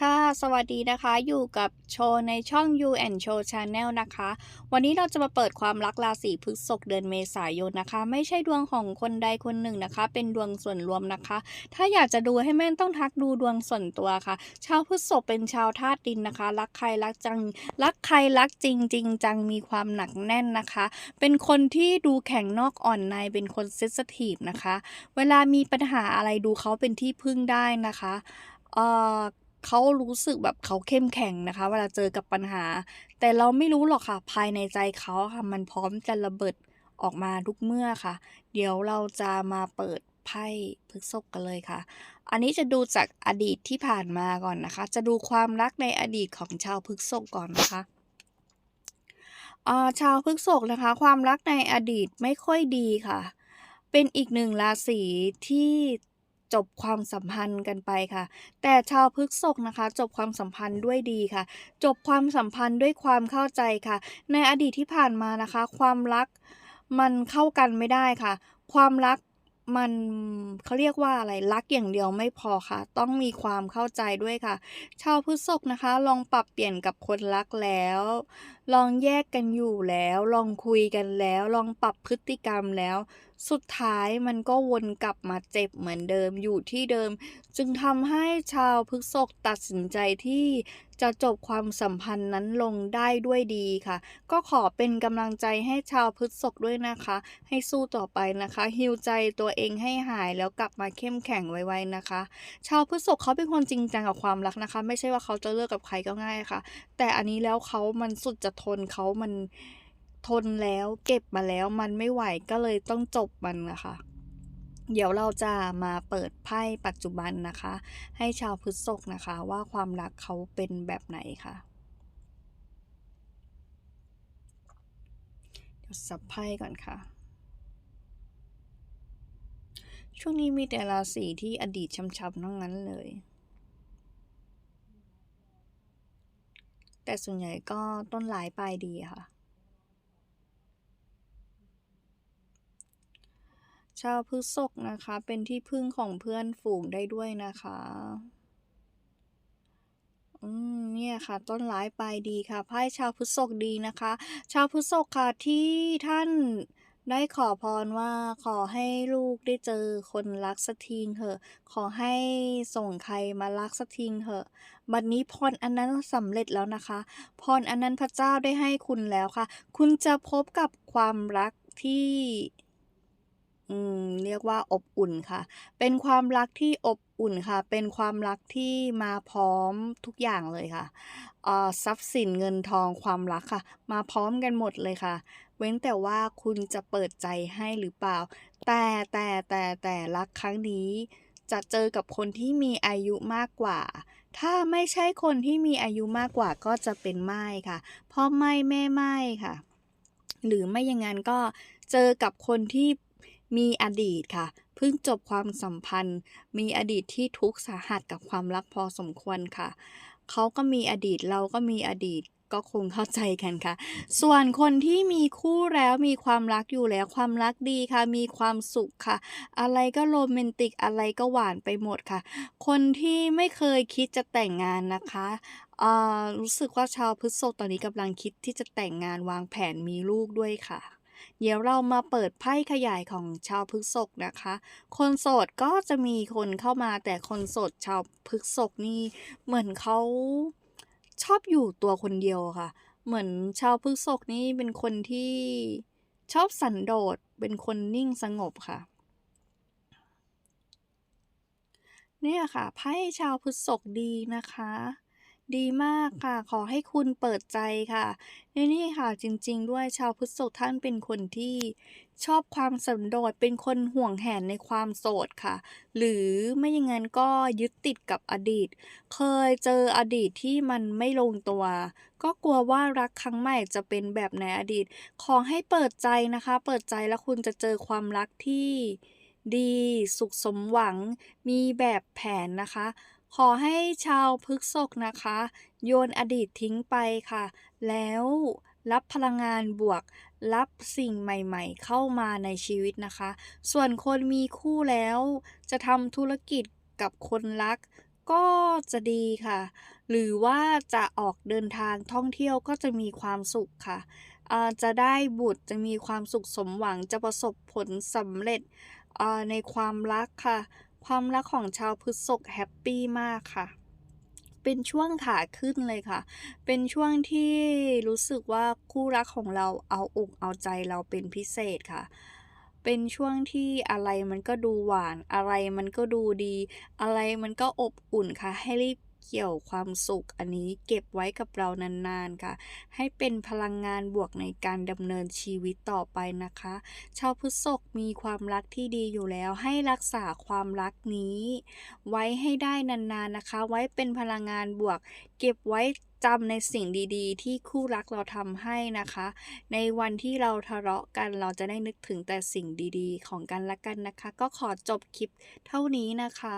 ค่ะ สวัสดีนะคะ อยู่กับโชว์ในช่อง You and Show Channel นะคะ วันนี้เราจะมาเปิดความรักราศีพฤษภเดือนเมษายนนะคะ ไม่ใช่ดวงของคนใดคนหนึ่งนะคะ เป็นดวงส่วนรวมนะคะ ถ้าอยากจะดูให้แม่นต้องทักดูดวงส่วนตัวค่ะ ชาวพฤษภเป็นชาวธาตุดินนะคะ รักใครรักจัง รักใครรักจริงจริงจัง มีความหนักแน่นนะคะ เป็นคนที่ดูแข็งนอกอ่อนใน เป็นคนเซนซิทีฟนะคะ เวลามีปัญหาอะไรดูเขาเป็นที่พึ่งได้นะคะ เอ่อ เขารู้สึกแบบเขาเข้มแข็งนะคะ เวลาเจอกับปัญหา แต่เราไม่รู้หรอกค่ะ ภายในใจเขาค่ะ มันพร้อมจะระเบิดออกมาทุกเมื่อค่ะ เดี๋ยวเราจะมาเปิดไพ่พฤษภกันเลยค่ะ อันนี้จะดูจากอดีตที่ผ่านมาก่อนนะคะ จะดูความรักในอดีตของชาวพฤษภก่อนนะคะอ่าชาวพฤษภนะคะ ความรักในอดีตไม่ค่อยดีค่ะ เป็นอีกหนึ่งราศีที่ จบความสัมพันธ์กันไปค่ะ แต่ชาวพฤษภนะคะ จบความสัมพันธ์ด้วยดีค่ะ จบความสัมพันธ์ด้วยความเข้าใจค่ะ ในอดีตที่ผ่านมานะคะ ความรักมันเข้ากันไม่ได้ค่ะ ความรักมันเขาเรียกว่าอะไรรักอย่างเดียวไม่พอค่ะ ต้องมีความเข้าใจด้วยค่ะ ชาวพฤษภนะคะ ลองปรับเปลี่ยนกับคนรักแล้ว ลองแยกกันอยู่แล้ว ลองคุยกันแล้ว ลองปรับพฤติกรรมแล้วสุดท้ายมันก็วนกลับมาเจ็บเหมือนเดิมอยู่ที่เดิม จึงทำให้ชาวพฤษภตัดสินใจที่จะจบความสัมพันธ์นั้นลงได้ด้วยดีค่ะ ก็ขอเป็นกำลังใจให้ชาวพฤษภด้วยนะคะ ให้สู้ต่อไปนะคะฮิวใจตัวเองให้หายแล้วกลับมาเข้มแข็งไวๆนะคะ ชาวพฤษภเขาเป็นคนจริงจังกับความรักนะคะ ไม่ใช่ว่าเขาจะเลิกกับใครก็ง่ายค่ะ แต่อันนี้แล้วเขามันสุดจะทนเขามัน ทนแล้วเก็บมาแล้วมันไม่ไหวก็เลยต้องจบมันนะคะ เดี๋ยวเราจะมาเปิดไพ่ปัจจุบันนะคะ ให้ชาวพฤษภนะคะว่าความรักเขาเป็นแบบไหนค่ะเดี๋ยวสับไพ่ก่อนค่ะ ช่วงนี้มีแต่ราศีที่อดีตช้ำๆทั้งนั้นเลย แต่ส่วนใหญ่ก็ต้นหลายปลายดีค่ะ ชาวพฤษภนะคะ เป็นที่พึ่งของเพื่อนฝูงได้ด้วยนะคะ อืม เนี่ยค่ะ ต้นร้ายปลายดีค่ะ ไพ่ชาวพฤษภดีนะคะ ชาวพฤษภค่ะที่ท่านได้ขอพรว่าขอให้ลูกได้เจอคนรักสักทีเถอะ ขอให้ส่งใครมารักสักทีเถอะ บัดนี้พรอันนั้นสำเร็จแล้วนะคะ พรอันนั้นพระเจ้าได้ให้คุณแล้วค่ะ คุณจะพบกับความรักที่ อืมเรียกว่าอบอุ่นค่ะ เป็นความรักที่อบอุ่นค่ะ เป็นความรักที่มาพร้อมทุกอย่างเลยค่ะเอ่อทรัพย์สินเงินทองความรักค่ะ มาพร้อมกันหมดเลยค่ะ เว้นแต่ว่าคุณจะเปิดใจให้หรือเปล่า แต่แต่แต่แต่รักครั้งนี้ จะเจอกับคนที่มีอายุมากกว่า ถ้าไม่ใช่คนที่มีอายุมากกว่าก็จะเป็นไม้ค่ะพ่อไม้แม่ไม้ค่ะ หรือไม่อย่างนั้นก็เจอกับคนที่ มีอดีตค่ะ เพิ่งจบความสัมพันธ์ มีอดีตที่ทุกข์สาหัสกับความรักพอสมควรค่ะ เขาก็มีอดีตเราก็มีอดีตก็คงเข้าใจกันค่ะ ส่วนคนที่มีคู่แล้วมีความรักอยู่แล้วความรักดีค่ะ มีความสุขค่ะ อะไรก็โรแมนติกอะไรก็หวานไปหมดค่ะ คนที่ไม่เคยคิดจะแต่งงานนะคะอ่อรู้สึกว่าชาวพฤษภตอนนี้กำลังคิดที่จะแต่งงานวางแผนมีลูกด้วยค่ะ เดี๋ยวเรามาเปิดไพ่ขยายของชาวพฤษภนะคะ คนโสดก็จะมีคนเข้ามาแต่คนโสดชาวพฤษภนี่เหมือนเขาชอบอยู่ตัวคนเดียวค่ะ เหมือนชาวพฤษภนี่เป็นคนที่ชอบสันโดษเป็นคนนิ่งสงบค่ะ เนี่ยค่ะไพ่ชาวพฤษภดีนะคะ ดีมากค่ะ ขอให้คุณเปิดใจค่ะนี่นี่ค่ะจริง ๆ ด้วยชาวพฤษภท่านเป็นคนที่ชอบความสันโดษเป็นคนห่วงแหนในความโสดค่ะ หรือไม่อย่างนั้นก็ยึดติดกับอดีต เคยเจออดีตที่มันไม่ลงตัว ก็กลัวว่ารักครั้งใหม่จะเป็นแบบในอดีต ขอให้เปิดใจนะคะ เปิดใจแล้วคุณจะเจอความรักที่ดีสุขสมหวังมีแบบแผนนะคะ ขอให้ชาวพฤกษภนะคะ โยนอดีตทิ้งไปค่ะ แล้วรับพลังงานบวก รับสิ่งใหม่ๆ เข้ามาในชีวิตนะคะ ส่วนคนมีคู่แล้ว จะทำธุรกิจกับคนรักก็จะดีค่ะ หรือว่าจะออกเดินทางท่องเที่ยวก็จะมีความสุขค่ะอ่าจะได้บุตรจะมีความสุขสมหวังจะประสบผลสำเร็จอ่าในความรักค่ะ ความรักของชาวพฤษภแฮปปี้มากค่ะ เป็นช่วงขาขึ้นเลยค่ะ เป็นช่วงที่รู้สึกว่าคู่รักของเราเอาอกเอาใจเราเป็นพิเศษค่ะเป็นช่วงที่อะไรมันก็ดูหวาน อะไรมันก็ดูดี อะไรมันก็อบอุ่นค่ะ ให้รีบ เกี่ยวความสุข อันนี้เก็บไว้กับเรานานๆค่ะ ให้เป็นพลังงานบวกในการดำเนินชีวิตต่อไปนะคะ ชาวพฤษภมีความรักที่ดีอยู่แล้ว ให้รักษาความรักนี้ ไว้ให้ได้นานๆนะคะ ไว้เป็นพลังงานบวก เก็บไว้จำในสิ่งดีๆ ที่คู่รักเราทำให้นะคะ ในวันที่เราทะเลาะกันเราจะได้นึกถึงแต่สิ่งดีๆ ของกันและกันนะคะ ก็ขอจบคลิปเท่านี้นะคะ